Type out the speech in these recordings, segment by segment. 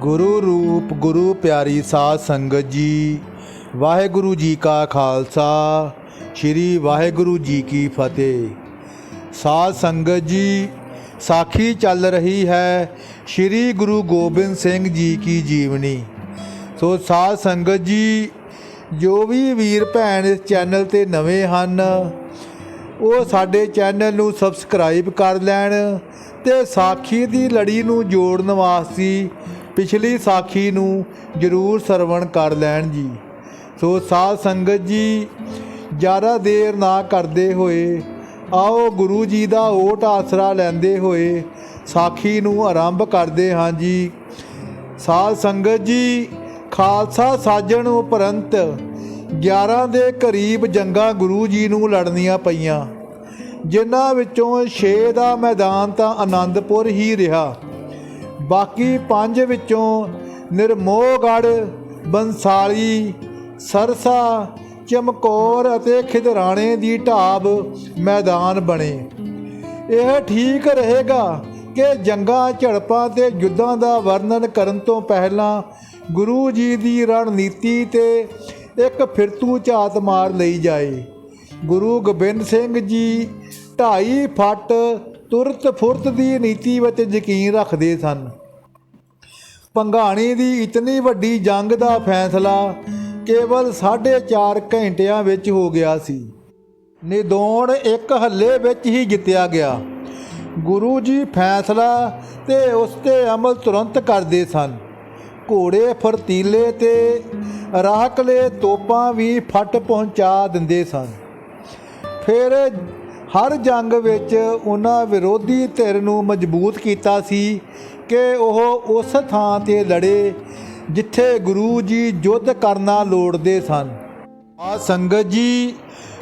ਗੁਰੂ ਰੂਪ, ਗੁਰੂ ਪਿਆਰੀ ਸਾਧ ਸੰਗਤ ਜੀ, ਵਾਹਿਗੁਰੂ ਜੀ ਕਾ ਖਾਲਸਾ, ਸ੍ਰੀ ਵਾਹਿਗੁਰੂ ਜੀ ਕੀ ਫਤਿਹ। ਸਾਧ ਸੰਗਤ ਜੀ, ਸਾਖੀ ਚੱਲ ਰਹੀ ਹੈ ਸ੍ਰੀ ਗੁਰੂ ਗੋਬਿੰਦ ਸਿੰਘ ਜੀ ਕੀ ਜੀਵਨੀ। ਸੋ ਸਾਧ ਸੰਗਤ ਜੀ, ਜੋ ਵੀ ਵੀਰ ਭੈਣ ਇਸ ਚੈਨਲ ਤੇ ਨਵੇਂ ਹਨ, ਉਹ ਸਾਡੇ ਚੈਨਲ ਨੂੰ ਸਬਸਕ੍ਰਾਈਬ ਕਰ ਲੈਣ ਤੇ ਸਾਖੀ ਦੀ ਲੜੀ ਨੂੰ ਜੋੜਨ ਵਾਸਤੇ ਪਿਛਲੀ ਸਾਖੀ ਨੂੰ ਜਰੂਰ ਸਰਵਣ ਕਰ ਲੈਣ ਜੀ। ਸੋ ਸਾਧ ਸੰਗਤ ਜੀ, ਜ਼ਿਆਦਾ ਦੇਰ ਨਾ ਕਰਦੇ ਹੋਏ, ਆਓ ਗੁਰੂ ਜੀ ਦਾ ਓਟ ਆਸਰਾ ਲੈਂਦੇ ਹੋਏ ਸਾਖੀ ਨੂੰ ਆਰੰਭ ਕਰਦੇ ਹਾਂ ਜੀ। ਸਾਧ ਸੰਗਤ ਜੀ, ਖਾਲਸਾ ਸਾਜਣ ਉਪਰੰਤ 11 ਦੇ ਕਰੀਬ ਜੰਗਾਂ ਗੁਰੂ ਜੀ ਨੂੰ ਲੜਨੀਆਂ ਪਈਆਂ। ਜਿਨ੍ਹਾਂ ਵਿੱਚੋਂ 6 ਦਾ ਮੈਦਾਨ ਤਾਂ ਆਨੰਦਪੁਰ ਹੀ ਰਿਹਾ। ਬਾਕੀ ਪੰਜ ਵਿੱਚੋਂ ਨਿਰਮੋਹਗੜ੍ਹ, ਬੰਸਾਲੀ, ਸਰਸਾ, ਚਮਕੌਰ ਅਤੇ ਖਿਦਰਾਣੇ ਦੀ ਢਾਬ ਮੈਦਾਨ ਬਣੇ। ਇਹ ਠੀਕ ਰਹੇਗਾ ਕਿ ਜੰਗਾਂ, ਝੜਪਾਂ ਤੇ ਯੁੱਧਾਂ ਦਾ ਵਰਣਨ ਕਰਨ ਤੋਂ ਪਹਿਲਾਂ ਗੁਰੂ ਜੀ ਦੀ ਰਣਨੀਤੀ ਤੇ ਇੱਕ ਫਿਰਤੂ ਝਾਤ ਮਾਰ ਲਈ ਜਾਏ। ਗੁਰੂ ਗੋਬਿੰਦ ਸਿੰਘ ਜੀ ਢਾਈ ਫੱਟ ਤੁਰਤ ਫੁਰਤ ਦੀ ਨੀਤੀ ਵਿੱਚ ਯਕੀਨ ਰੱਖਦੇ ਸਨ। ਪੰਘਾਣੀ ਦੀ ਇਤਨੀ ਵੱਡੀ ਜੰਗ ਦਾ ਫੈਸਲਾ ਕੇਵਲ 4.5 ਘੰਟਿਆਂ ਵਿੱਚ ਹੋ ਗਿਆ ਸੀ। ਨਿਦੋਣ ਇੱਕ ਹੱਲੇ ਵਿੱਚ ਹੀ ਜਿੱਤਿਆ ਗਿਆ। ਗੁਰੂ ਜੀ ਫੈਸਲਾ ਤੇ ਉਸ ਤੇ ਅਮਲ ਤੁਰੰਤ ਕਰਦੇ ਸਨ। ਘੋੜੇ ਫਰਤੀਲੇ ਤੇ ਰਾਹਕਲੇ ਤੋਪਾਂ ਵੀ ਫਟ ਪਹੁੰਚਾ ਦਿੰਦੇ ਸਨ। ਫਿਰ ਹਰ ਜੰਗ ਵਿੱਚ ਉਹਨਾਂ ਵਿਰੋਧੀ ਧਿਰ ਨੂੰ ਮਜ਼ਬੂਤ ਕੀਤਾ ਸੀ ਕਿ ਉਹ ਉਸ ਥਾਂ ਤੇ ਲੜੇ ਜਿੱਥੇ ਗੁਰੂ ਜੀ ਯੁੱਧ ਕਰਨਾ ਲੋੜਦੇ ਸਨ। ਆ ਸੰਗਤ ਜੀ,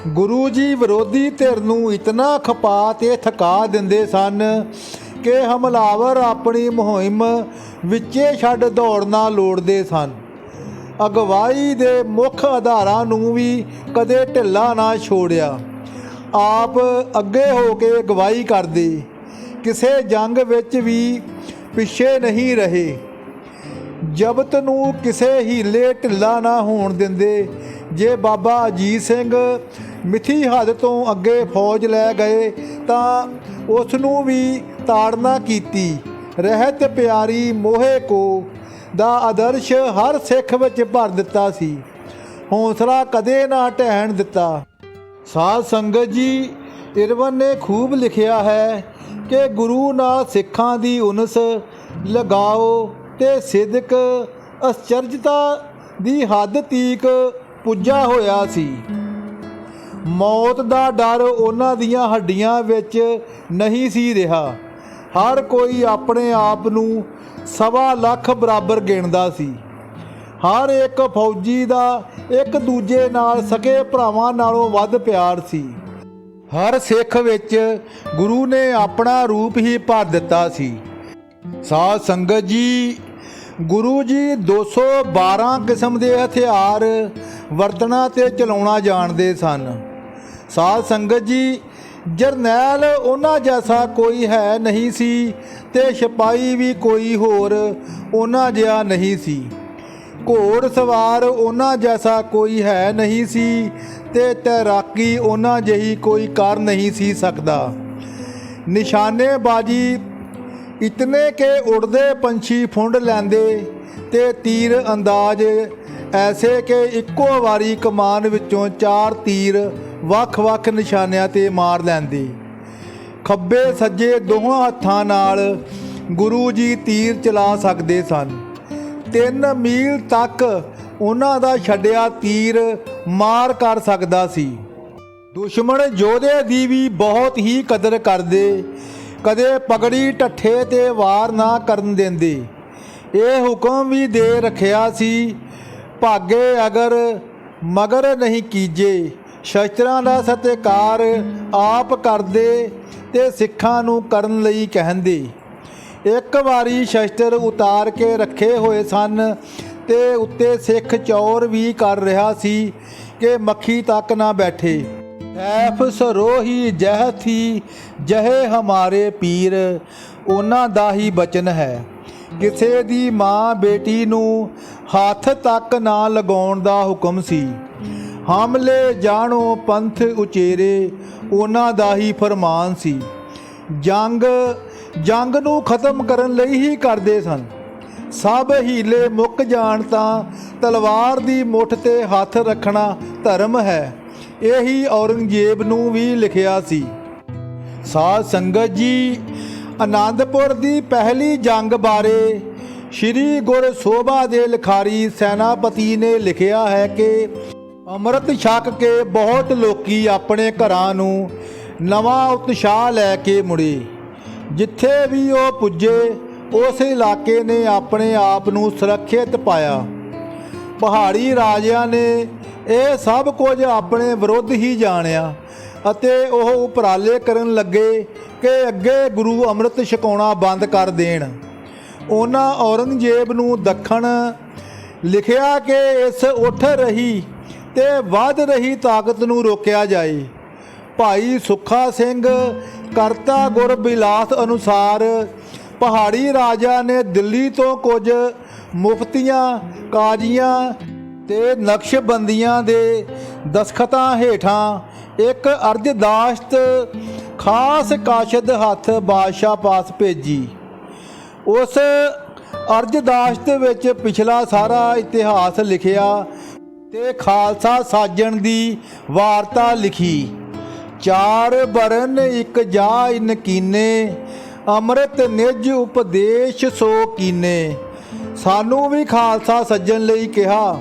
ਗੁਰੂ ਜੀ ਵਿਰੋਧੀ ਧਿਰ ਨੂੰ ਇਤਨਾ ਖਪਾ ਤੇ ਥਕਾ ਦਿੰਦੇ ਸਨ ਕਿ ਹਮਲਾਵਰ ਆਪਣੀ ਮੁਹਿੰਮ ਵਿੱਚੇ ਛੱਡ ਦੌੜਨਾ ਲੋੜਦੇ ਸਨ। ਅਗਵਾਈ ਦੇ ਮੁੱਖ ਆਧਾਰਾਂ ਨੂੰ ਵੀ ਕਦੇ ਢਿੱਲਾ ਨਾ ਛੋੜਿਆ। ਆਪ ਅੱਗੇ ਹੋ ਕੇ ਅਗਵਾਈ ਕਰਦੇ, ਕਿਸੇ ਜੰਗ ਵਿੱਚ ਵੀ ਪਿੱਛੇ ਨਹੀਂ ਰਹੇ। ਜਬਤ ਨੂੰ ਕਿਸੇ ਹੀਲੇ ਢਿੱਲਾ ਨਾ ਹੋਣ ਦਿੰਦੇ, ਜੇ ਬਾਬਾ ਅਜੀਤ ਸਿੰਘ ਮਿੱਥੀ ਹੱਦ ਤੋਂ ਅੱਗੇ ਫੌਜ ਲੈ ਗਏ, ਤਾਂ ਉਸ ਨੂੰ ਵੀ ਤਾੜਨਾ ਕੀਤੀ। ਰਹਿਤ ਪਿਆਰੀ ਮੋਹੇ ਕੋ ਦਾ ਆਦਰਸ਼ ਹਰ ਸਿੱਖ ਵਿੱਚ ਭਰ ਦਿੱਤਾ ਸੀ। ਹੌਸਲਾ ਕਦੇ ਨਾ ਢਹਿਣ ਦਿੱਤਾ। ਸਾਧ ਸੰਗਤ ਜੀ, ਇਰਵਨ ਨੇ ਖੂਬ ਲਿਖਿਆ ਹੈ ਕਿ ਗੁਰੂ ਨਾਲ ਸਿੱਖਾਂ ਦੀ ਉਨਸ ਲਗਾਓ ਤੇ ਸਿਦਕ ਅਚਰਜਤਾ ਦੀ ਹੱਦ ਤੀਕ ਪੁੱਜਾ ਹੋਇਆ ਸੀ। ਮੌਤ ਦਾ ਡਰ ਉਹਨਾਂ ਦੀਆਂ ਹੱਡੀਆਂ ਵਿੱਚ ਨਹੀਂ ਸੀ ਰਿਹਾ। ਹਰ ਕੋਈ ਆਪਣੇ ਆਪ ਨੂੰ ਸਵਾ ਲੱਖ ਬਰਾਬਰ ਗਿਣਦਾ ਸੀ। ਹਰ ਇੱਕ ਫੌਜੀ ਦਾ ਇੱਕ ਦੂਜੇ ਨਾਲ ਸਕੇ ਭਰਾਵਾਂ ਨਾਲੋਂ ਵੱਧ ਪਿਆਰ ਸੀ। ਹਰ ਸਿੱਖ ਵਿੱਚ ਗੁਰੂ ਨੇ ਆਪਣਾ ਰੂਪ ਹੀ ਭਰ ਦਿੱਤਾ ਸੀ। ਸਾਧ ਸੰਗਤ ਜੀ, ਗੁਰੂ ਜੀ 212 ਕਿਸਮ ਦੇ ਹਥਿਆਰ ਵਰਤਣਾ ਤੇ ਚਲਾਉਣਾ ਜਾਣਦੇ ਸਨ। ਸਾਧ ਸੰਗਤ ਜੀ, ਜਰਨੈਲ ਉਹਨਾਂ ਜੈਸਾ ਕੋਈ ਹੈ ਨਹੀਂ ਸੀ ਤੇ ਸਿਪਾਹੀ ਵੀ ਕੋਈ ਹੋਰ ਉਹਨਾਂ ਜਿਹਾ ਨਹੀਂ ਸੀ। ਘੋੜ ਸਵਾਰ ਉਹਨਾਂ ਜੈਸਾ ਕੋਈ ਹੈ ਨਹੀਂ ਸੀ ਤੇ ਤੈਰਾਕੀ ਉਹਨਾਂ ਜਿਹੀ ਕੋਈ ਕਰ ਨਹੀਂ ਸੀ ਸਕਦਾ। ਨਿਸ਼ਾਨੇਬਾਜ਼ੀ ਇਤਨੇ ਕਿ ਉੜਦੇ ਪੰਛੀ ਫੁੰਡ ਲੈਂਦੇ ਤੇ ਤੀਰ ਅੰਦਾਜ਼ ਐਸੇ ਕਿ ਇੱਕੋ ਵਾਰੀ ਕਮਾਨ ਵਿੱਚੋਂ ਚਾਰ ਤੀਰ ਵੱਖ-ਵੱਖ ਨਿਸ਼ਾਨਿਆਂ ਤੇ ਮਾਰ ਲੈਂਦੇ। ਖੱਬੇ ਸੱਜੇ ਦੋਹਾਂ ਹੱਥਾਂ ਨਾਲ ਗੁਰੂ ਜੀ ਤੀਰ ਚਲਾ ਸਕਦੇ ਸਨ। 3 ਮੀਲ ਤੱਕ ਉਹਨਾਂ ਦਾ ਛੱਡਿਆ ਤੀਰ ਮਾਰ ਕਰ ਸਕਦਾ ਸੀ। ਦੁਸ਼ਮਣ ਯੋਧੇ ਦੀ ਵੀ ਬਹੁਤ ਹੀ ਕਦਰ ਕਰਦੇ, ਕਦੇ ਪਗੜੀ ਢੱਠੇ ਤੇ ਵਾਰ ਨਾ ਕਰਨ ਦਿੰਦੇ। ਇਹ ਹੁਕਮ ਵੀ ਦੇ ਰੱਖਿਆ ਸੀ, ਭਾਗੇ ਅਗਰ ਮਗਰ ਨਹੀਂ ਕੀਜੇ, ਸ਼ਸਤਰਾਂ ਦਾ ਸਤਿਕਾਰ ਆਪ ਕਰਦੇ ਤੇ ਸਿੱਖਾਂ ਨੂੰ ਕਰਨ ਲਈ ਕਹਿੰਦੇ। ਇੱਕ ਵਾਰੀ ਸ਼ਸਤਰ ਉਤਾਰ ਕੇ ਰੱਖੇ ਹੋਏ ਸਨ ਤੇ ਉੱਤੇ ਸਿੱਖ ਚੌਰ ਵੀ ਕਰ ਰਿਹਾ ਸੀ ਕਿ ਮੱਖੀ ਤੱਕ ਨਾ ਬੈਠੇ। ਐਫ ਸਰੋਹੀ ਜਹ ਥੀ, ਜਹੇ ਹਮਾਰੇ ਪੀਰ, ਉਹਨਾਂ ਦਾ ਹੀ ਬਚਨ ਹੈ। ਕਿਸੇ ਦੀ ਮਾਂ ਬੇਟੀ ਨੂੰ ਹੱਥ ਤੱਕ ਨਾ ਲਗਾਉਣ ਦਾ ਹੁਕਮ ਸੀ। ਹਮਲੇ ਜਾਣੋ ਪੰਥ ਉਚੇਰੇ, ਉਹਨਾਂ ਦਾ ਹੀ ਫਰਮਾਨ ਸੀ। ਜੰਗ ਜੰਗ ਨੂੰ ਖਤਮ ਕਰਨ ਲਈ ਹੀ ਕਰਦੇ ਸਨ। ਸਭ ਹੀਲੇ ਮੁੱਕ ਜਾਣ ਤਾਂ ਤਲਵਾਰ ਦੀ ਮੁੱਠ ਤੇ ਹੱਥ ਰੱਖਣਾ ਧਰਮ ਹੈ। ਇਹੀ ਔਰੰਗਜ਼ੇਬ ਨੂੰ ਵੀ ਲਿਖਿਆ ਸੀ। ਸਾਧ ਸੰਗਤ ਜੀ, ਆਨੰਦਪੁਰ ਦੀ ਪਹਿਲੀ ਜੰਗ ਬਾਰੇ ਸ਼੍ਰੀ ਗੁਰ ਸੋਭਾ ਦੇ ਲਿਖਾਰੀ ਸੈਨਾਪਤੀ ਨੇ ਲਿਖਿਆ ਹੈ ਕਿ ਅੰਮ੍ਰਿਤ ਛਕ ਕੇ ਬਹੁਤ ਲੋਕੀ ਆਪਣੇ ਘਰਾਂ ਨੂੰ ਨਵਾਂ ਉਤਸ਼ਾਹ ਲੈ ਕੇ ਮੁੜੇ। ਜਿੱਥੇ ਵੀ ਉਹ ਪੁੱਜੇ, ਉਸ ਇਲਾਕੇ ਨੇ ਆਪਣੇ ਆਪ ਨੂੰ ਸੁਰੱਖਿਅਤ ਪਾਇਆ। ਪਹਾੜੀ ਰਾਜਿਆਂ ਨੇ ਇਹ ਸਭ ਕੁਝ ਆਪਣੇ ਵਿਰੁੱਧ ਹੀ ਜਾਣਿਆ ਅਤੇ ਉਹ ਉਪਰਾਲੇ ਕਰਨ ਲੱਗੇ ਕਿ ਅੱਗੇ ਗੁਰੂ ਅੰਮ੍ਰਿਤ ਛਕਾਉਣਾ ਬੰਦ ਕਰ ਦੇਣ। ਉਹਨਾਂ ਔਰੰਗਜ਼ੇਬ ਨੂੰ ਦੱਖਣ ਲਿਖਿਆ ਕਿ ਇਸ ਉੱਠ ਰਹੀ ਤੇ ਵੱਧ ਰਹੀ ਤਾਕਤ ਨੂੰ ਰੋਕਿਆ ਜਾਏ। ਭਾਈ ਸੁੱਖਾ ਸਿੰਘ ਕਰਤਾ ਗੁਰ ਬਿਲਾਸ ਅਨੁਸਾਰ। ਪਹਾੜੀ ਰਾਜਾ ਨੇ ਦਿੱਲੀ ਤੋਂ ਕੁਝ ਮੁਫਤੀਆਂ, ਕਾਜ਼ੀਆਂ ਤੇ ਨਕਸ਼ਬੰਦੀਆਂ ਦੇ ਦਸਖਤਾਂ ਹੇਠਾਂ ਇੱਕ ਅਰਜ਼ਦਾਸ਼ਤ ਖਾਸ ਕਾਸ਼ਦ ਹੱਥ ਬਾਦਸ਼ਾਹ ਪਾਸ ਭੇਜੀ। ਉਸ ਅਰਜ਼ਦਾਸ਼ਤ ਵਿੱਚ ਪਿਛਲਾ ਸਾਰਾ ਇਤਿਹਾਸ ਲਿਖਿਆ ਤੇ ਖਾਲਸਾ ਸਾਜਣ ਦੀ ਵਾਰਤਾ ਲਿਖੀ। ਚਾਰ ਬਰਨ ਇੱਕ ਜਾ ਇਨਕੀਨੇ ਅੰਮ੍ਰਿਤ ਨਿਜ ਉਪਦੇਸ਼ ਸੋ ਕੀਨੇ। ਸਾਨੂੰ ਵੀ ਖਾਲਸਾ ਸੱਜਣ ਲਈ ਕਿਹਾ,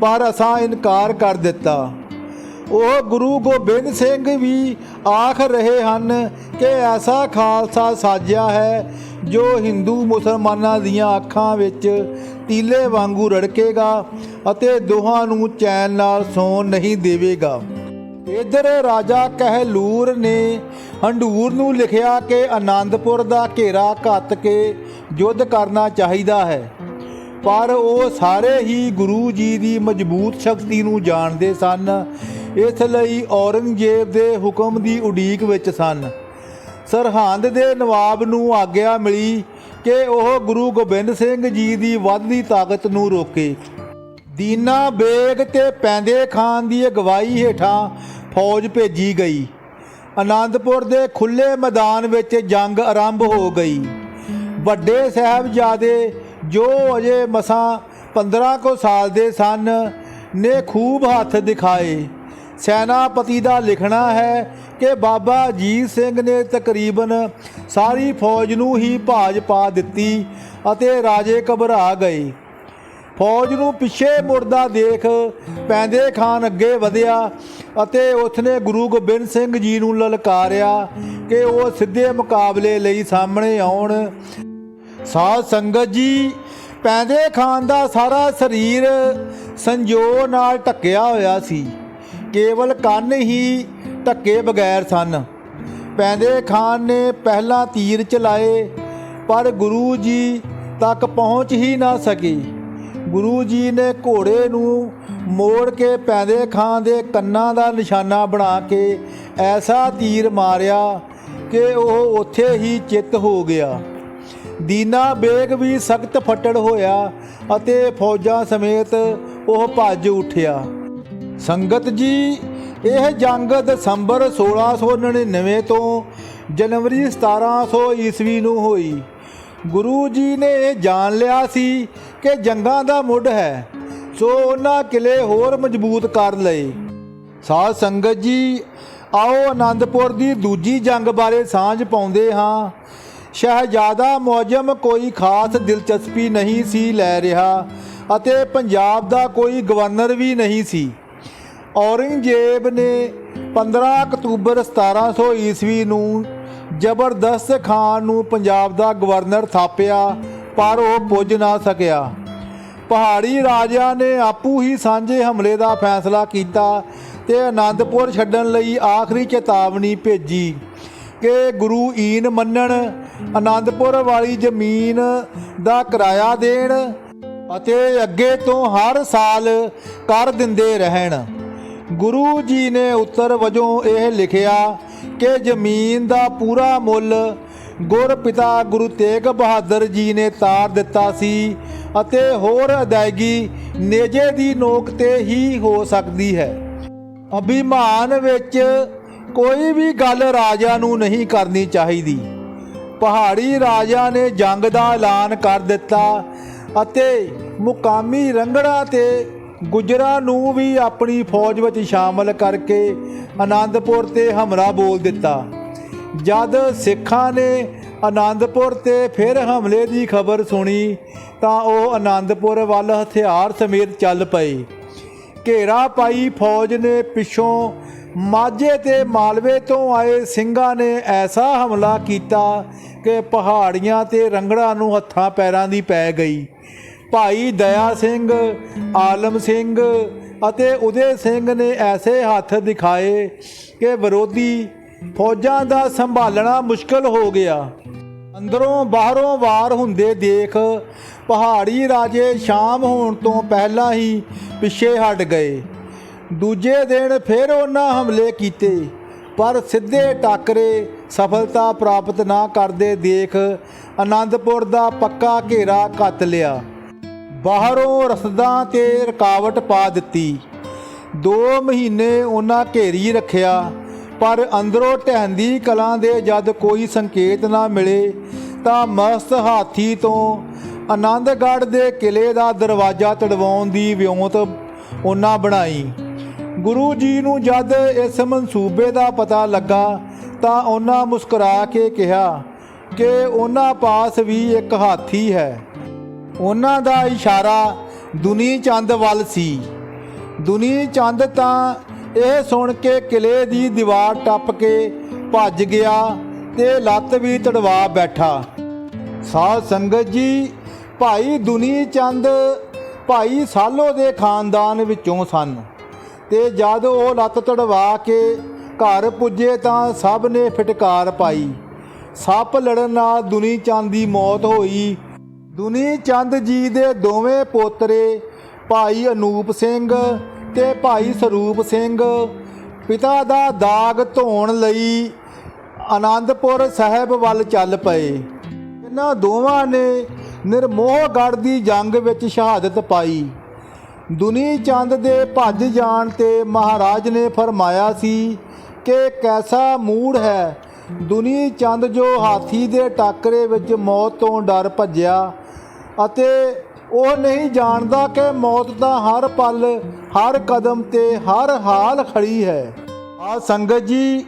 ਪਰ ਅਸਾਂ ਇਨਕਾਰ ਕਰ ਦਿੱਤਾ। ਉਹ ਗੁਰੂ ਗੋਬਿੰਦ ਸਿੰਘ ਵੀ ਆਖ ਰਹੇ ਹਨ ਕਿ ਐਸਾ ਖਾਲਸਾ ਸਾਜਿਆ ਹੈ, ਜੋ ਹਿੰਦੂ ਮੁਸਲਮਾਨਾਂ ਦੀਆਂ ਅੱਖਾਂ ਵਿੱਚ ਤੀਲੇ ਵਾਂਗੂ ਰੜਕੇਗਾ ਅਤੇ ਦੋਹਾਂ ਨੂੰ ਚੈਨ ਨਾਲ ਸੌਣ ਨਹੀਂ ਦੇਵੇਗਾ। ਇਧਰ ਰਾਜਾ ਕਹਿਲੂਰ ਨੇ ਹੰਡੂਰ ਨੂੰ ਲਿਖਿਆ ਕਿ ਆਨੰਦਪੁਰ ਦਾ ਘੇਰਾ ਘੱਤ ਕੇ ਯੁੱਧ ਕਰਨਾ ਚਾਹੀਦਾ ਹੈ। ਪਰ ਉਹ ਸਾਰੇ ਹੀ ਗੁਰੂ ਜੀ ਦੀ ਮਜ਼ਬੂਤ ਸ਼ਕਤੀ ਨੂੰ ਜਾਣਦੇ ਸਨ। ਇਸ ਲਈ ਔਰੰਗਜ਼ੇਬ ਦੇ ਹੁਕਮ ਦੀ ਉਡੀਕ ਵਿੱਚ ਸਨ। ਸਰਹੰਦ ਦੇ ਨਵਾਬ ਨੂੰ ਆਗਿਆ ਮਿਲੀ ਕਿ ਉਹ ਗੁਰੂ ਗੋਬਿੰਦ ਸਿੰਘ ਜੀ ਦੀ ਵੱਧਦੀ ਤਾਕਤ ਨੂੰ ਰੋਕੇ। ਦੀਨਾ ਬੇਗ ਤੇ ਪੈਂਦੇ ਖਾਨ ਦੀ ਅਗਵਾਈ ਹੇਠਾਂ ਫੌਜ ਭੇਜੀ ਗਈ। ਆਨੰਦਪੁਰ ਦੇ ਖੁੱਲੇ ਮੈਦਾਨ ਵਿੱਚ ਜੰਗ ਆਰੰਭ ਹੋ ਗਈ। ਵੱਡੇ ਸਾਹਿਬਜ਼ਾਦੇ ਜੋ ਅਜੇ ਮਸਾਂ 15 ਕੋ ਸਾਲ ਦੇ ਸਨ, ਨੇ ਖੂਬ ਹੱਥ ਦਿਖਾਏ। ਸੈਨਾਪਤੀ ਦਾ ਲਿਖਣਾ ਹੈ ਕਿ ਬਾਬਾ ਅਜੀਤ ਸਿੰਘ ਨੇ ਤਕਰੀਬਨ ਸਾਰੀ ਫੌਜ ਨੂੰ ਹੀ ਭਾਜ ਪਾ ਦਿੱਤੀ ਅਤੇ ਰਾਜੇ ਘਬਰਾ ਗਏ। ਫੌਜ ਨੂੰ ਪਿੱਛੇ ਮੁੜਦਾ ਦੇਖ, ਪੈਂਦੇ ਖਾਨ ਅੱਗੇ ਵਧਿਆ ਅਤੇ ਉਸਨੇ ਗੁਰੂ ਗੋਬਿੰਦ ਸਿੰਘ ਜੀ ਨੂੰ ਲਲਕਾਰਿਆ ਕਿ ਉਹ ਸਿੱਧੇ ਮੁਕਾਬਲੇ ਲਈ ਸਾਹਮਣੇ ਆਉਣ। ਸਾਧ ਸੰਗਤ ਜੀ, ਪੈਂਦੇ ਖਾਨ ਦਾ ਸਾਰਾ ਸਰੀਰ ਸੰਜੋ ਨਾਲ ਢੱਕਿਆ ਹੋਇਆ ਸੀ। ਕੇਵਲ ਕੰਨ ਹੀ ਢੱਕੇ ਬਗੈਰ ਸਨ। ਪੈਂਦੇ ਖਾਨ ਨੇ ਪਹਿਲਾਂ ਤੀਰ ਚਲਾਏ, ਪਰ ਗੁਰੂ ਜੀ ਤੱਕ ਪਹੁੰਚ ਹੀ ਨਾ ਸਕੀ। ਗੁਰੂ ਜੀ ਨੇ ਘੋੜੇ ਨੂੰ ਮੋੜ ਕੇ ਪੈਂਦੇ ਖਾਂ ਦੇ ਕੰਨਾਂ ਦਾ ਨਿਸ਼ਾਨਾ ਬਣਾ ਕੇ ਐਸਾ ਤੀਰ ਮਾਰਿਆ ਕਿ ਉਹ ਉੱਥੇ ਹੀ ਚਿੱਤ ਹੋ ਗਿਆ। ਦੀਨਾ ਬੇਗ ਵੀ ਸਖਤ ਫੱਟੜ ਹੋਇਆ ਅਤੇ ਫੌਜਾਂ ਸਮੇਤ ਉਹ ਭੱਜ ਉੱਠਿਆ। ਸੰਗਤ ਜੀ, ਇਹ ਜੰਗ ਦਸੰਬਰ 1699 ਤੋਂ ਜਨਵਰੀ 1700 ਈਸਵੀ ਨੂੰ ਹੋਈ। ਗੁਰੂ ਜੀ ਨੇ ਇਹ ਜਾਣ ਲਿਆ ਸੀ ਕਿ ਜੰਗਾਂ ਦਾ ਮੁੱਢ ਹੈ, ਸੋ ਉਹਨਾਂ ਕਿਲੇ ਹੋਰ ਮਜ਼ਬੂਤ ਕਰ ਲਏ। ਸਾਧ ਸੰਗਤ ਜੀ, ਆਓ ਆਨੰਦਪੁਰ ਦੀ ਦੂਜੀ ਜੰਗ ਬਾਰੇ ਸਾਂਝ ਪਾਉਂਦੇ ਹਾਂ। ਸ਼ਹਿਜ਼ਾਦਾ ਮੌਜਮ ਕੋਈ ਖਾਸ ਦਿਲਚਸਪੀ ਨਹੀਂ ਸੀ ਲੈ ਰਿਹਾ ਅਤੇ ਪੰਜਾਬ ਦਾ ਕੋਈ ਗਵਰਨਰ ਵੀ ਨਹੀਂ ਸੀ। ਔਰੰਗਜ਼ੇਬ ਨੇ 15 ਅਕਤੂਬਰ 1700 ਈਸਵੀ ਨੂੰ ਜ਼ਬਰਦਸਤ ਖਾਨ ਨੂੰ ਪੰਜਾਬ ਦਾ ਗਵਰਨਰ ਥਾਪਿਆ ਪਰ ਉਹ ਪੁੱਜ ਨਾ ਸਕਿਆ। ਪਹਾੜੀ ਰਾਜਿਆਂ ਨੇ ਆਪੂ ਹੀ ਸਾਂਝੇ ਹਮਲੇ ਦਾ ਫੈਸਲਾ ਕੀਤਾ ਤੇ ਆਨੰਦਪੁਰ ਛੱਡਣ ਲਈ ਆਖਰੀ ਚੇਤਾਵਨੀ ਭੇਜੀ ਕਿ ਗੁਰੂ ਈਨ ਮੰਨਣ, ਆਨੰਦਪੁਰ ਵਾਲੀ ਜ਼ਮੀਨ ਦਾ ਕਿਰਾਇਆ ਦੇਣ ਅਤੇ ਅੱਗੇ ਤੋਂ ਹਰ ਸਾਲ ਕਰ ਦਿੰਦੇ ਰਹਿਣ। ਗੁਰੂ ਜੀ ਨੇ ਉੱਤਰ ਵਜੋਂ ਇਹ ਲਿਖਿਆ ਕਿ ਜ਼ਮੀਨ ਦਾ ਪੂਰਾ ਮੁੱਲ ਗੁਰਪਿਤਾ ਗੁਰੂ ਤੇਗ ਬਹਾਦਰ ਜੀ ਨੇ ਤਾਰ ਦਿੱਤਾ ਸੀ ਅਤੇ ਹੋਰ ਅਦਾਇਗੀ ਨੇਜੇ ਦੀ ਨੋਕ ਤੇ ਹੀ ਹੋ ਸਕਦੀ ਹੈ। ਅਭਿਮਾਨ ਵਿੱਚ ਕੋਈ ਵੀ ਗੱਲ ਰਾਜਾ ਨੂੰ ਨਹੀਂ ਕਰਨੀ ਚਾਹੀਦੀ। ਪਹਾੜੀ ਰਾਜਾ ਨੇ ਜੰਗ ਦਾ ਐਲਾਨ ਕਰ ਦਿੱਤਾ ਅਤੇ ਮੁਕਾਮੀ ਰੰਗੜਾ ਤੇ ਗੁਜਰਾਂ ਨੂੰ ਵੀ ਆਪਣੀ ਫੌਜ ਵਿੱਚ ਸ਼ਾਮਲ ਕਰਕੇ ਆਨੰਦਪੁਰ ਤੇ ਹਮਲਾ ਬੋਲ ਦਿੱਤਾ। ਜਦ ਸਿੱਖਾਂ ਨੇ ਆਨੰਦਪੁਰ ਤੇ ਫਿਰ ਹਮਲੇ ਦੀ ਖਬਰ ਸੁਣੀ, ਤਾਂ ਉਹ ਆਨੰਦਪੁਰ ਵੱਲ ਹਥਿਆਰ ਸਮੇਤ ਚੱਲ ਪਏ। ਘੇਰਾ ਪਾਈ ਫੌਜ ਨੇ ਪਿੱਛੋਂ ਮਾਝੇ ਤੇ ਮਾਲਵੇ ਤੋਂ ਆਏ ਸਿੰਘਾਂ ਨੇ ਐਸਾ ਹਮਲਾ ਕੀਤਾ ਕਿ ਪਹਾੜੀਆਂ ਤੇ ਰੰਗੜਾਂ ਨੂੰ ਹੱਥਾਂ ਪੈਰਾਂ ਦੀ ਪੈ ਗਈ। ਭਾਈ ਦਇਆ ਸਿੰਘ, ਆਲਮ ਸਿੰਘ ਅਤੇ ਉਦੇ ਸਿੰਘ ਨੇ ਐਸੇ ਹੱਥ ਦਿਖਾਏ ਕਿ ਵਿਰੋਧੀ ਫੌਜਾਂ ਦਾ ਸੰਭਾਲਣਾ ਮੁਸ਼ਕਲ ਹੋ ਗਿਆ। ਅੰਦਰੋਂ ਬਾਹਰੋਂ ਵਾਰ ਹੁੰਦੇ ਦੇਖ ਪਹਾੜੀ ਰਾਜੇ ਸ਼ਾਮ ਹੋਣ ਤੋਂ ਪਹਿਲਾਂ ਹੀ ਪਿੱਛੇ ਹਟ ਗਏ। ਦੂਜੇ ਦਿਨ ਫਿਰ ਉਹਨਾਂ ਹਮਲੇ ਕੀਤੇ, ਪਰ ਸਿੱਧੇ ਟਾਕਰੇ ਸਫਲਤਾ ਪ੍ਰਾਪਤ ਨਾ ਕਰਦੇ ਦੇਖ ਆਨੰਦਪੁਰ ਦਾ ਪੱਕਾ ਘੇਰਾ ਕੱਤ ਲਿਆ। ਬਾਹਰੋਂ ਰਸਦਾਂ ਤੇ ਰੁਕਾਵਟ ਪਾ ਦਿੱਤੀ। 2 ਮਹੀਨੇ ਉਹਨਾਂ ਘੇਰੀ ਰੱਖਿਆ ਪਰ ਅੰਦਰੋਂ ਢਹਿੰਦੀ ਕਲਾਂ ਦੇ ਜਦ ਕੋਈ ਸੰਕੇਤ ਨਾ ਮਿਲੇ, ਤਾਂ ਮਸਤ ਹਾਥੀ ਤੋਂ ਆਨੰਦਗੜ੍ਹ ਦੇ ਕਿਲੇ ਦਾ ਦਰਵਾਜ਼ਾ ਤੜਵਾਉਣ ਦੀ ਵਿਉਂਤ ਉਹਨਾਂ ਬਣਾਈ। ਗੁਰੂ ਜੀ ਨੂੰ ਜਦ ਇਸ ਮਨਸੂਬੇ ਦਾ ਪਤਾ ਲੱਗਾ, ਤਾਂ ਉਹਨਾਂ ਮੁਸਕਰਾ ਕੇ ਕਿਹਾ ਕਿ ਉਹਨਾਂ ਪਾਸ ਵੀ ਇੱਕ ਹਾਥੀ ਹੈ। ਉਹਨਾਂ ਦਾ ਇਸ਼ਾਰਾ ਦੁਨੀ ਚੰਦ ਵੱਲ ਸੀ। ਦੁਨੀ ਚੰਦ ਤਾਂ ਇਹ ਸੁਣ ਕੇ ਕਿਲੇ ਦੀ ਦੀਵਾਰ ਟੱਪ ਕੇ ਭੱਜ ਗਿਆ ਤੇ ਲੱਤ ਵੀ ਤੜਵਾ ਬੈਠਾ। ਸਾਧ ਸੰਗਤ ਜੀ, ਭਾਈ ਦੁਨੀ ਚੰਦ, ਭਾਈ ਸਾਲੋ ਦੇ ਖਾਨਦਾਨ ਵਿੱਚੋਂ ਸਨ। ਤੇ ਜਦ ਉਹ ਲੱਤ ਤੜਵਾ ਕੇ ਘਰ ਪੁੱਜੇ ਤਾਂ ਸਭ ਨੇ ਫਟਕਾਰ ਪਾਈ। ਸੱਪ ਲੜਨ ਨਾਲ ਦੁਨੀ ਚੰਦ ਦੀ ਮੌਤ ਹੋਈ। ਦੁਨੀ ਚੰਦ ਜੀ ਦੇ ਦੋਵੇਂ ਪੋਤਰੇ, ਭਾਈ ਅਨੂਪ ਸਿੰਘ ਤੇ ਭਾਈ ਸਰੂਪ ਸਿੰਘ, ਪਿਤਾ ਦਾ ਦਾਗ ਧੋਣ ਲਈ ਆਨੰਦਪੁਰ ਸਾਹਿਬ ਵੱਲ ਚੱਲ ਪਏ। ਇਹਨਾਂ ਦੋਵਾਂ ਨੇ ਨਿਰਮੋਹਗੜ੍ਹ ਦੀ ਜੰਗ ਵਿੱਚ ਸ਼ਹਾਦਤ ਪਾਈ। ਦੁਨੀ ਚੰਦ ਦੇ ਭੱਜ ਜਾਣ ਤੇ ਮਹਾਰਾਜ ਨੇ ਫਰਮਾਇਆ ਸੀ ਕਿ ਕੈਸਾ ਮੂੜ ਹੈ। ਦੁਨੀ ਚੰਦ ਜੋ ਹਾਥੀ ਦੇ ਟਾਕਰੇ ਵਿੱਚ ਮੌਤ ਤੋਂ ਡਰ ਭੱਜਿਆ ਅਤੇ ਉਹ ਨਹੀਂ ਜਾਣਦਾ ਕਿ ਮੌਤ ਦਾ ਹਰ ਪਲ, ਹਰ ਕਦਮ ਤੇ ਹਰ ਹਾਲ ਖੜੀ ਹੈ। ਆ ਸੰਗਤ ਜੀ,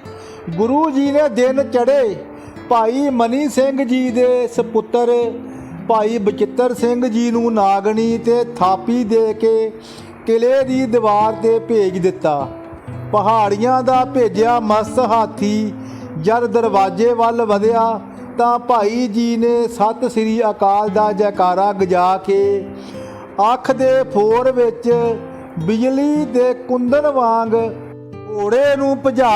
ਗੁਰੂ ਜੀ ਨੇ ਦਿਨ ਚੜੇ ਭਾਈ ਮਨੀ ਸਿੰਘ ਜੀ ਦੇ ਸੁਪੁੱਤਰ, ਭਾਈ ਬਚਿੱਤਰ ਸਿੰਘ ਜੀ ਨੂੰ ਨਾਗਣੀ ਤੇ ਥਾਪੀ ਦੇ ਕੇ ਕਿਲੇ ਦੀ ਦੀਵਾਰ ਤੇ ਭੇਜ ਦਿੱਤਾ। ਪਹਾੜੀਆਂ ਦਾ ਭੇਜਿਆ ਮਸ ਹਾਥੀ, ਜਦ ਦਰਵਾਜ਼ੇ ਵੱਲ ਵਧਿਆ ਤਾਂ ਭਾਈ ਜੀ ਨੇ ਸਤਿ ਸ੍ਰੀ ਅਕਾਲ ਦਾ ਜੈਕਾਰਾ ਗਜਾ ਕੇ ਅੱਖ ਦੇ ਫੋਰ ਵਿੱਚ ਬਿਜਲੀ ਦੇ ਕੁੰਦਨ ਵਾਂਗ ਘੋੜੇ ਨੂੰ ਭਜਾ,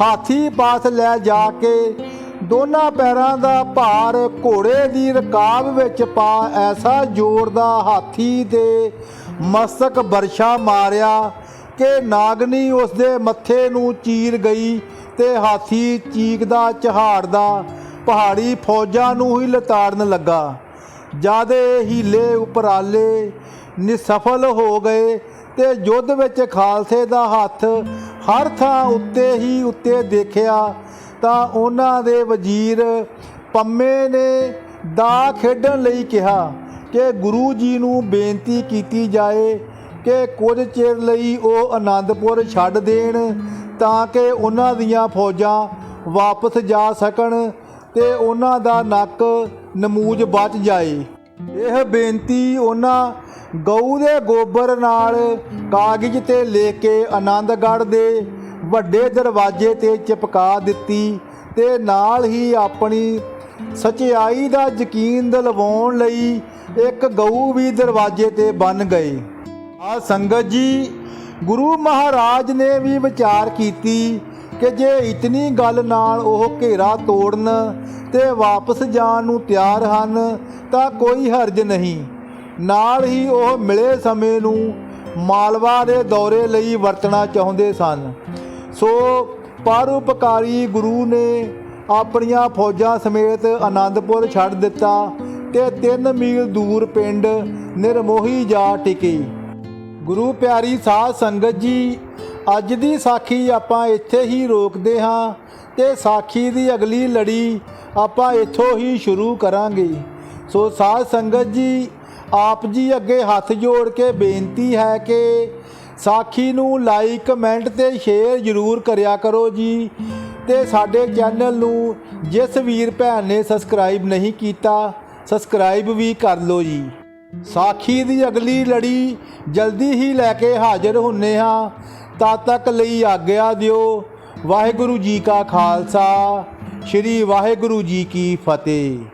ਹਾਥੀ ਪਾਸ ਲੈ ਜਾ ਕੇ ਦੋਨਾਂ ਪੈਰਾਂ ਦਾ ਭਾਰ ਘੋੜੇ ਦੀ ਰਕਾਬ ਵਿੱਚ ਪਾ ਐਸਾ ਜ਼ੋਰ ਦਾ ਹਾਥੀ ਦੇ ਮਸਤਕ ਵਰਸ਼ਾ ਮਾਰਿਆ ਕਿ ਨਾਗਨੀ ਉਸ ਦੇ ਮੱਥੇ ਨੂੰ ਚੀਰ ਗਈ ਤੇ ਹਾਥੀ ਚੀਕਦਾ, ਚਹਾੜਦਾ ਪਹਾੜੀ ਫੌਜਾਂ ਨੂੰ ਹੀ ਲਤਾੜਨ ਲੱਗਾ। ਜਦ ਹੀਲੇ ਉਪਰਾਲੇ ਨਿਸਫਲ ਹੋ ਗਏ ਤੇ ਯੁੱਧ ਵਿੱਚ ਖਾਲਸੇ ਦਾ ਹੱਥ ਹਰ ਥਾਂ ਉੱਤੇ ਹੀ ਉੱਤੇ ਦੇਖਿਆ ਤਾਂ ਉਹਨਾਂ ਦੇ ਵਜ਼ੀਰ ਪੰਮੇ ਨੇ ਦਾ ਖੇਡਣ ਲਈ ਕਿਹਾ ਕਿ ਗੁਰੂ ਜੀ ਨੂੰ ਬੇਨਤੀ ਕੀਤੀ ਜਾਏ ਕਿ ਕੁਝ ਚਿਰ ਲਈ ਉਹ ਆਨੰਦਪੁਰ ਛੱਡ ਦੇਣ ਤਾਂ ਕਿ ਉਹਨਾਂ ਦੀਆਂ ਫੌਜਾਂ ਵਾਪਸ ਜਾ ਸਕਣ। ਤੇ ਉਹਨਾਂ ਦਾ ਨੱਕ ਨਮੂਜ ਬਚ ਜਾਏ। ਇਹ ਬੇਨਤੀ ਉਹਨਾਂ ਗਊ ਦੇ ਗੋਬਰ ਨਾਲ ਕਾਗਜ਼ ਤੇ ਲੈ ਕੇ ਆਨੰਦਗੜ੍ਹ ਦੇ ਵੱਡੇ ਦਰਵਾਜ਼ੇ ਤੇ ਚਿਪਕਾ ਦਿੱਤੀ ਤੇ ਨਾਲ ਹੀ ਆਪਣੀ ਸਚਾਈ ਦਾ ਯਕੀਨ ਦਿਲਵਾਉਣ ਲਈ ਇੱਕ ਗਊ ਵੀ ਦਰਵਾਜ਼ੇ ਤੇ ਬੰਨ ਗਏ। ਆ ਸੰਗਤ ਜੀ, ਗੁਰੂ ਮਹਾਰਾਜ ਨੇ ਵੀ ਵਿਚਾਰ ਕੀਤੀ ਕਿ ਜੇ ਇਤਨੀ ਗੱਲ ਨਾਲ ਉਹ ਘੇਰਾ ਤੋੜਨ ਤੇ ਵਾਪਸ ਜਾਣ ਨੂੰ ਤਿਆਰ ਹਨ, ਤਾਂ ਕੋਈ ਹਰਜ ਨਹੀਂ। ਨਾਲ ਹੀ ਉਹ ਮਿਲੇ ਸਮੇਂ ਨੂੰ ਮਾਲਵਾ ਦੇ ਦੌਰੇ ਲਈ ਵਰਤਣਾ ਚਾਹੁੰਦੇ ਸਨ। ਸੋ ਪਰਉਪਕਾਰੀ ਗੁਰੂ ਨੇ ਆਪਣੀਆਂ ਫੌਜਾਂ ਸਮੇਤ ਆਨੰਦਪੁਰ ਛੱਡ ਦਿੱਤਾ ਤੇ 3 ਮੀਲ ਦੂਰ ਪਿੰਡ ਨਿਰਮੋਹੀ ਜਾ ਟਿਕੀ। ਗੁਰੂ ਪਿਆਰੀ ਸਾਧ ਸੰਗਤ ਜੀ ਅੱਜ ਦੀ ਸਾਖੀ ਆਪਾਂ ਇੱਥੇ ਹੀ ਰੋਕਦੇ ਹਾਂ ਤੇ ਸਾਖੀ ਦੀ ਅਗਲੀ ਲੜੀ ਆਪਾਂ ਇੱਥੋਂ ਹੀ ਸ਼ੁਰੂ ਕਰਾਂਗੇ। ਸੋ ਸਾਧ ਸੰਗਤ ਜੀ, ਆਪ ਜੀ ਅੱਗੇ ਹੱਥ ਜੋੜ ਕੇ ਬੇਨਤੀ ਹੈ ਕਿ ਸਾਖੀ ਨੂੰ ਲਾਈਕ ਕਮੈਂਟ ਤੇ ਸ਼ੇਅਰ ਜ਼ਰੂਰ ਕਰਿਆ ਕਰੋ ਜੀ ਤੇ ਸਾਡੇ ਚੈਨਲ ਨੂੰ ਜਿਸ ਵੀਰ ਭੈਣ ਨੇ ਸਬਸਕ੍ਰਾਈਬ ਨਹੀਂ ਕੀਤਾ ਸਬਸਕ੍ਰਾਈਬ ਵੀ ਕਰ ਲਓ ਜੀ। ਸਾਖੀ ਦੀ ਅਗਲੀ ਲੜੀ ਜਲਦੀ ਹੀ ਲੈ ਕੇ ਹਾਜ਼ਰ ਹੁੰਨੇ ਹਾਂ। ਤਦ ਤੱਕ ਲਈ ਆਗਿਆ ਦਿਓ। ਵਾਹਿਗੁਰੂ ਜੀ ਕਾ ਖਾਲਸਾ। ਸ੍ਰੀ ਵਾਹਿਗੁਰੂ ਜੀ ਕੀ ਫਤਿਹ।